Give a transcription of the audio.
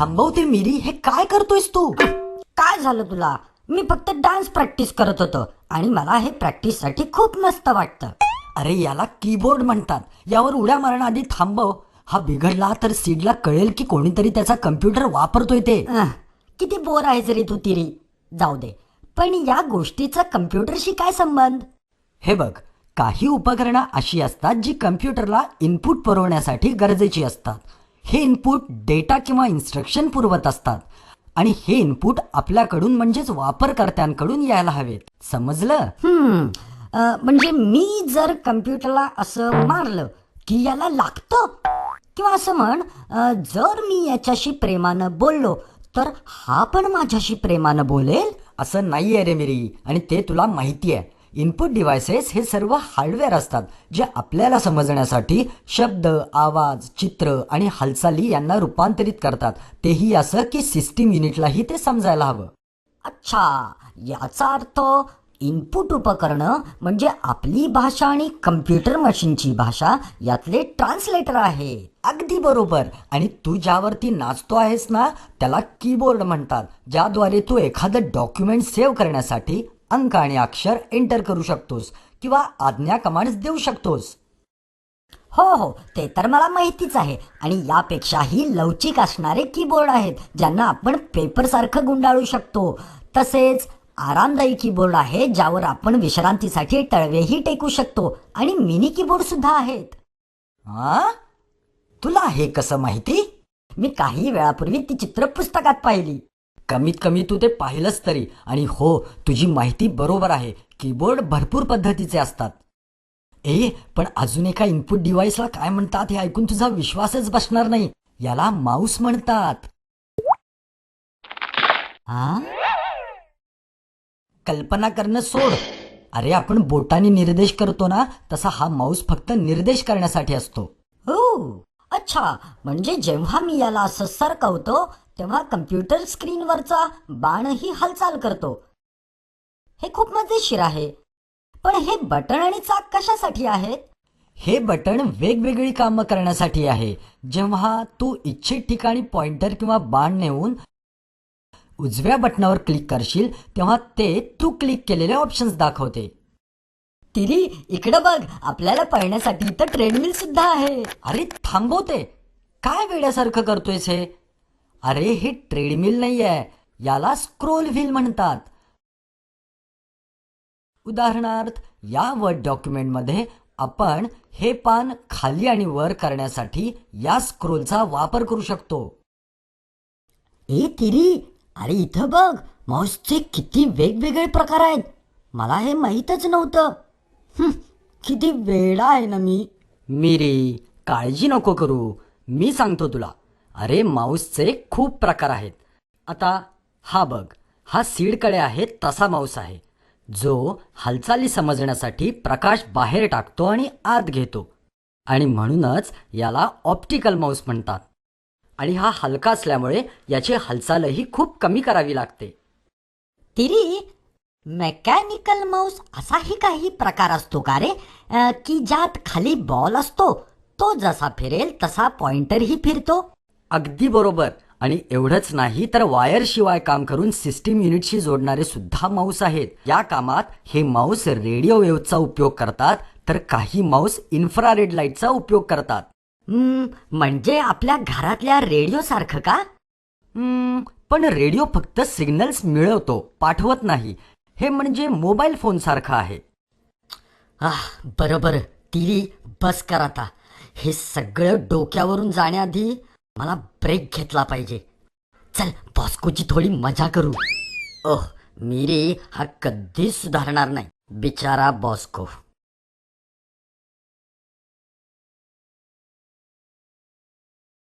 थांबवते मिरी हे काय करतोयस तू? काय झालं तुला? मी फक्त डान्स प्रॅक्टिस करत होतो आणि मला हे प्रॅक्टिससाठी खूप मस्त वाटतं. अरे याला कीबोर्ड म्हणतात. यावर उड्या मारण्याआधी थांबव. हा बिघडला तर सीडला कळेल की कोणीतरी त्याचा कम्प्युटर वापरतोय ते. किती बोर आहेस रे तू तिरी. जाऊ दे. पण या गोष्टीचा कम्प्युटरशी काय संबंध? हे बघ काही उपकरणं अशी असतात जी कम्प्युटरला इनपुट पुरवण्यासाठी गरजेची असतात. हे इनपुट डेटा किंवा इन्स्ट्रक्शन पुरवत असतात. आणि हे इनपुट आपल्याकडून म्हणजेच वापरकर्त्यांकडून यायला हवेत. समजलं? म्हणजे मी जर कम्प्युटरला असं मारलं की याला लागतं? किंवा असं म्हण जर मी याच्याशी प्रेमानं बोललो तर हा पण माझ्याशी प्रेमानं बोलेल? असं नाही आहे रे मिरी. आणि ते तुला माहिती आहे इनपुट डिव्हायसेस हे सर्व हार्डवेअर असतात जे आपल्याला समजण्यासाठी शब्द आवाज चित्र आणि हालचाली यांना रूपांतरित करतात. तेही असं की सिस्टीम युनिटलाही ते समजायला हवं. अच्छा याचा अर्थ इनपुट उपकरणं म्हणजे आपली भाषा आणि कम्प्युटर मशीनची भाषा यातले ट्रान्सलेटर आहे. अगदी बरोबर. आणि तू ज्यावरती नाचतो आहेस ना त्याला कीबोर्ड म्हणतात ज्याद्वारे तू एखादं डॉक्युमेंट सेव्ह करण्यासाठी अंक आणि अक्षर एंटर करू शकतोस किंवा आज्ञा कमांड्स देऊ शकतोस. हो हो ते तर मला माहितीच आहे आणि यापेक्षाही लवचिक असणारे कीबोर्ड आहेत ज्यांना आपण पेपरसारखं गुंडाळू शकतो. तसेच आरामदायी कीबोर्ड आहे ज्यावर आपण विश्रांतीसाठी तळवेही टेकू शकतो आणि मिनी कीबोर्ड सुद्धा आहेत. तुला हे कसं माहिती? मी काही वेळापूर्वी ती चित्र पुस्तकात पाहिली. कमीत कमी तू ते पाहिलंच तरी. आणि हो तुझी माहिती बरोबर आहे. कीबोर्ड भरपूर पद्धतीचे असतात. ए पण अजून एका इनपुट डिव्हाइसला काय म्हणतात हे ऐकून तुझा विश्वासच बसणार नाही. याला माऊस म्हणतात. हा कल्पना करणं सोड. अरे आपण बोटाने निर्देश करतो ना तसा हा माऊस फक्त निर्देश करण्यासाठी असतो. हो. अच्छा म्हणजे जेव्हा मी याला असं सरकवतो तेव्हा कम्प्युटर स्क्रीनवरचा बाणही हालचाल करतो. हे खूप मजेशीर आहे. पण हे बटण आणि चाक कशासाठी आहेत? हे बटण वेगवेगळी कामं करण्यासाठी आहे. जेव्हा तू इच्छित ठिकाणी पॉइंटर किंवा बाण नेऊन उजव्या बटनावर क्लिक करशील तेव्हा ते तू क्लिक केलेले ऑप्शन्स दाखवते. तिरी इकडं बघ. आपल्याला पळण्यासाठी इथं ट्रेडमिल सुद्धा आहे. अरे थांबवते काय वेड्यासारखं करतोयस हे? अरे हे ट्रेडमिल नाही आहे याला स्क्रोल व्हील म्हणतात. उदाहरणार्थ या वर्ड डॉक्युमेंटमध्ये आपण हे पान खाली आणि वर करण्यासाठी या स्क्रोलचा वापर करू शकतो. ए तिरी. अरे इथं बघ. माऊसचे किती वेगवेगळे प्रकार आहेत. मला हे माहीतच नव्हतं. किती वेडा आहे ना मी. मिरी काळजी नको करू. मी सांगतो तुला. अरे माऊसचे खूप प्रकार आहेत. आता हा बघ. हा सीडकडे आहे तसा माऊस आहे. जो हालचाली समजण्यासाठी प्रकाश बाहेर टाकतो आणि आत घेतो. आणि म्हणूनच याला ऑप्टिकल माऊस म्हणतात. आणि हा हलका असल्यामुळे याची हालचालही खूप कमी करावी लागते. तिरी मेकॅनिकल माऊस असाही काही प्रकार असतो का रे? अं, की ज्यात खाली बॉल असतो तो जसा फिरेल तसा पॉइंटरही फिरतो. अगदी बरोबर. आणि एवढंच नाही तर वायर शिवाय काम करून सिस्टीम युनिटशी जोडणारे सुद्धा माऊस आहेत. या कामात हे माऊस रेडिओ वेव्हचा उपयोग करतात तर काही माऊस इन्फ्रारेड लाईटचा उपयोग करतात. हं, म्हणजे आपल्या घरातल्या रेडिओ सारखं का? हम्म, पण रेडिओ फक्त सिग्नल्स मिळवतो पाठवत नाही. हे म्हणजे मोबाईल फोन सारखं आहे. आह बरोबर. तिरी बस कर आता. हे सगळं डोक्यावरून जाण्याआधी मला ब्रेक घेतला पाहिजे. चल बॉस्कोची थोडी मजा करू. ओह मिरे हा कधीच सुधारणार नाही. बिचारा बॉस्को.